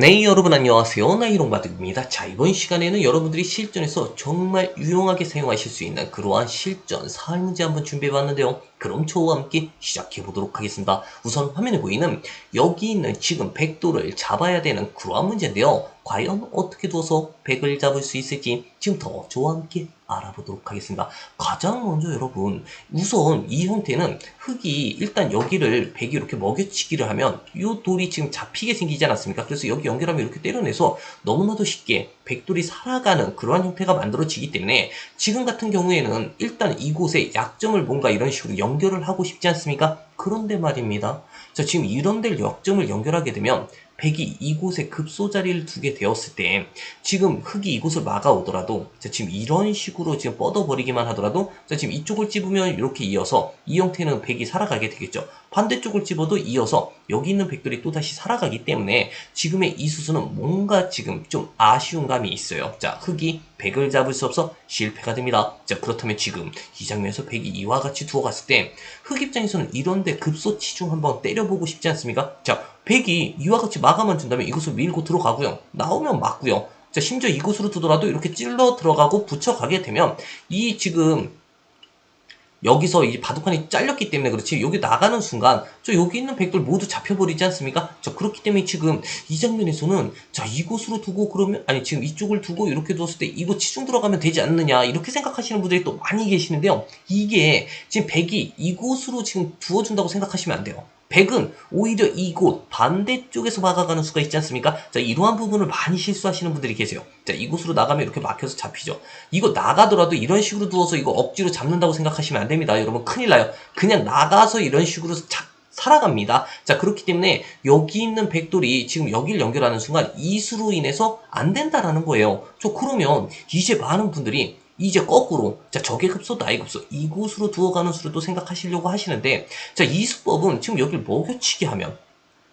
네 여러분 안녕하세요. 나이롱바둑입니다. 자 이번 시간에는 여러분들이 실전에서 정말 유용하게 사용하실 수 있는 그러한 실전 사활 문제 한번 준비해봤는데요. 그럼 저와 함께 시작해보도록 하겠습니다. 우선 화면에 보이는 여기 있는 지금 백도를 잡아야 되는 그러한 문제인데요 과연 어떻게 두어서 백을 잡을 수 있을지 지금부터 저와 함께 알아보도록 하겠습니다 가장 먼저 여러분 우선 이 형태는 흙이 일단 여기를 백이 이렇게 먹여치기를 하면 이 돌이 지금 잡히게 생기지 않았습니까? 그래서 여기 연결하면 이렇게 때려내서 너무나도 쉽게 백돌이 살아가는 그러한 형태가 만들어지기 때문에 지금 같은 경우에는 일단 이곳에 약점을 뭔가 이런 식으로 연결을 하고 싶지 않습니까? 그런데 말입니다. 자, 지금 이런 데를 약점을 연결하게 되면 백이 이곳에 급소 자리를 두게 되었을 때 지금 흙이 이곳을 막아오더라도 자, 지금 이런 식으로 지금 뻗어버리기만 하더라도 자, 지금 이쪽을 찝으면 이렇게 이어서 이 형태는 백이 살아가게 되겠죠. 반대쪽을 찝어도 이어서 여기 있는 백들이 또다시 살아가기 때문에 지금의 이 수수는 뭔가 지금 좀 아쉬운 감이 있어요. 자, 흙이 백을 잡을 수 없어 실패가 됩니다. 자, 그렇다면 지금 이 장면에서 백이 이와 같이 두어갔을 때 흙 입장에서는 이런 데 급소 치중 한번 때려보고 싶지 않습니까? 자, 백이 이와 같이 마감만 준다면 이것을 밀고 들어가고요. 나오면 맞고요. 자, 심지어 이곳으로 두더라도 이렇게 찔러 들어가고 붙여가게 되면 이 지금 여기서 이 바둑판이 잘렸기 때문에 그렇지 여기 나가는 순간 저 여기 있는 백들 모두 잡혀버리지 않습니까? 자 그렇기 때문에 지금 이 장면에서는 자 이곳으로 두고 그러면 아니 지금 이쪽을 두고 이렇게 두었을 때 이거 치중 들어가면 되지 않느냐 이렇게 생각하시는 분들이 또 많이 계시는데요 이게 지금 백이 이곳으로 지금 두어준다고 생각하시면 안 돼요 백은 오히려 이곳 반대쪽에서 막아가는 수가 있지 않습니까? 자 이러한 부분을 많이 실수하시는 분들이 계세요. 자 이곳으로 나가면 이렇게 막혀서 잡히죠. 이거 나가더라도 이런 식으로 두어서 이거 억지로 잡는다고 생각하시면 안 됩니다. 여러분 큰일 나요. 그냥 나가서 이런 식으로 잡 살아갑니다. 자, 그렇기 때문에 여기 있는 백돌이 지금 여기를 연결하는 순간 이수로 인해서 안 된다라는 거예요. 저 그러면 이제 많은 분들이 이제 거꾸로 자 적의 급소 나의 급소 이곳으로 두어가는 또 생각하시려고 하시는데 자 이 수법은 지금 여기를 먹여치기 하면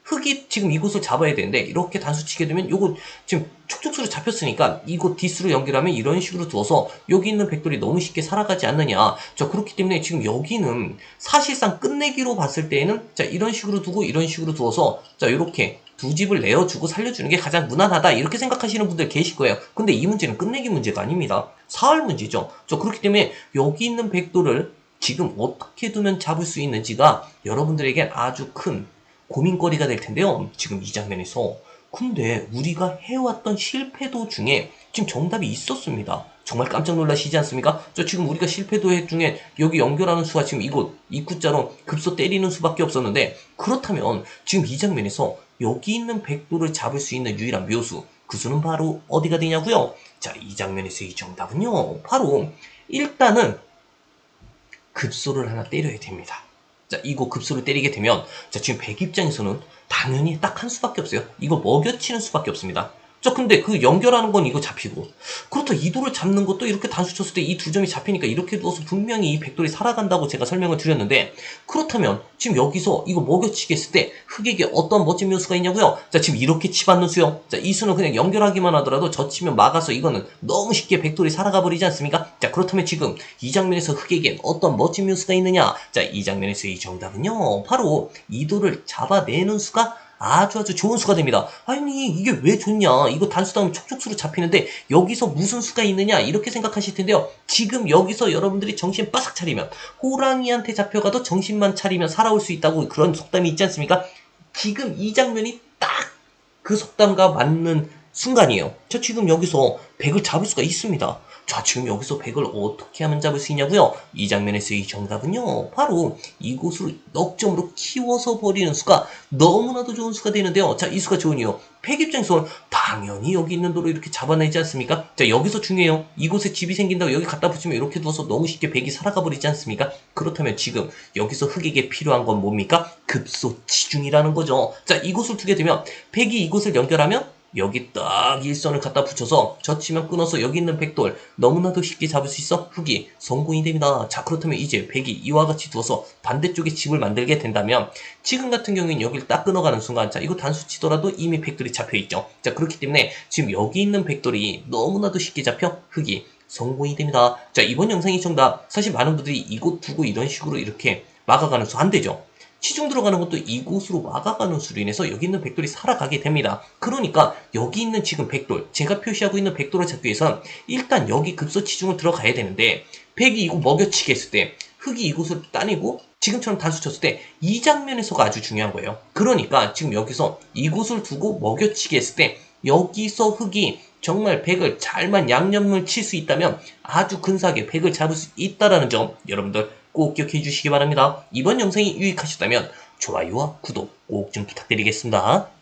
흙이 지금 이곳을 잡아야 되는데 이렇게 단수 치게 되면 요거 지금 촉촉수로 잡혔으니까 이곳 디스로 연결하면 이런 식으로 두어서 여기 있는 백돌이 너무 쉽게 살아가지 않느냐. 자 그렇기 때문에 지금 여기는 사실상 끝내기로 봤을 때에는 자 이런 식으로 두고 이런 식으로 두어서 자 이렇게 두 집을 내어주고 살려주는 게 가장 무난하다. 이렇게 생각하시는 분들 계실 거예요. 근데 이 문제는 끝내기 문제가 아닙니다. 사활 문제죠. 자 그렇기 때문에 여기 있는 백돌을 지금 어떻게 두면 잡을 수 있는지가 여러분들에게 아주 큰 고민거리가 될 텐데요. 지금 이 장면에서. 근데 우리가 해왔던 실패도 중에 지금 정답이 있었습니다. 정말 깜짝 놀라시지 않습니까? 저 지금 우리가 실패도 중에 여기 연결하는 수가 지금 이곳 입구자로 급소 때리는 수밖에 없었는데 그렇다면 지금 이 장면에서 여기 있는 백도를 잡을 수 있는 유일한 묘수 그 수는 바로 어디가 되냐고요? 자, 이 장면에서 이 정답은요. 바로 일단은 급소를 하나 때려야 됩니다. 자, 이거 급소를 때리게 되면, 자, 지금 백 입장에서는 당연히 딱 한 수밖에 없어요. 이거 먹여치는 수밖에 없습니다. 자, 근데 그 연결하는 건 이거 잡히고. 그렇다, 이 돌을 잡는 것도 이렇게 단수 쳤을 때 이 두 점이 잡히니까 이렇게 두어서 분명히 이 백돌이 살아간다고 제가 설명을 드렸는데, 그렇다면 지금 여기서 이거 먹여치기 했을 때 흑에게 어떤 멋진 묘수가 있냐고요? 자, 지금 이렇게 치받는 수요. 자, 이 수는 그냥 연결하기만 하더라도 저 치면 막아서 이거는 너무 쉽게 백돌이 살아가 버리지 않습니까? 자, 그렇다면 지금 이 장면에서 흑에겐 어떤 멋진 묘수가 있느냐? 자, 이 장면에서 이 정답은요, 바로 이 돌을 잡아내는 수가 아주 아주 좋은 수가 됩니다. 아니 이게 왜 좋냐? 이거 단수다음 촉촉수로 잡히는데 여기서 무슨 수가 있느냐? 이렇게 생각하실 텐데요. 지금 여기서 여러분들이 정신 바싹 차리면 호랑이한테 잡혀가도 정신만 차리면 살아올 수 있다고 그런 속담이 있지 않습니까? 지금 이 장면이 딱 그 속담과 맞는 순간이에요. 저 지금 여기서 백을 잡을 수가 있습니다. 자, 지금 여기서 백을 어떻게 하면 잡을 수 있냐고요? 이 장면에서 이 정답은요, 바로 이곳으로 넉점으로 키워서 버리는 수가 너무나도 좋은 수가 되는데요. 자, 이 수가 좋은 이유. 백 입장에서는 당연히 여기 있는 돌을 이렇게 잡아내지 않습니까? 자, 여기서 중요해요. 이곳에 집이 생긴다고 여기 갖다 붙이면 이렇게 두어서 너무 쉽게 백이 살아가 버리지 않습니까? 그렇다면 지금 여기서 흑에게 필요한 건 뭡니까? 급소 치중이라는 거죠. 자, 이곳을 두게 되면 백이 이곳을 연결하면 여기 딱 일선을 갖다 붙여서 젖히면 끊어서 여기 있는 백돌 너무나도 쉽게 잡을 수 있어 흙이 성공이 됩니다. 자 그렇다면 이제 백이 이와 같이 두어서 반대쪽에 집을 만들게 된다면 지금 같은 경우에는 여기를 딱 끊어가는 순간 자 이거 단수 치더라도 이미 백돌이 잡혀있죠. 자 그렇기 때문에 지금 여기 있는 백돌이 너무나도 쉽게 잡혀 흙이 성공이 됩니다. 자 이번 영상이 정답 사실 많은 분들이 이곳 두고 이런 식으로 이렇게 막아가는 수 안 되죠. 치중 들어가는 것도 이곳으로 막아가는 수로 인해서 여기 있는 백돌이 살아가게 됩니다. 그러니까 여기 있는 지금 백돌, 제가 표시하고 있는 백돌을 잡기 위해선 일단 여기 급소 치중을 들어가야 되는데 백이 이거 먹여치기 했을 때 흙이 이곳을 따내고 지금처럼 단수 쳤을 때 이 장면에서가 아주 중요한 거예요. 그러니까 지금 여기서 이곳을 두고 먹여치기 했을 때 여기서 흙이 정말 백을 잘만 양념을 칠 수 있다면 아주 근사하게 백을 잡을 수 있다라는 점 여러분들 꼭 기억해 주시기 바랍니다. 이번 영상이 유익하셨다면 좋아요와 구독 꼭 좀 부탁드리겠습니다.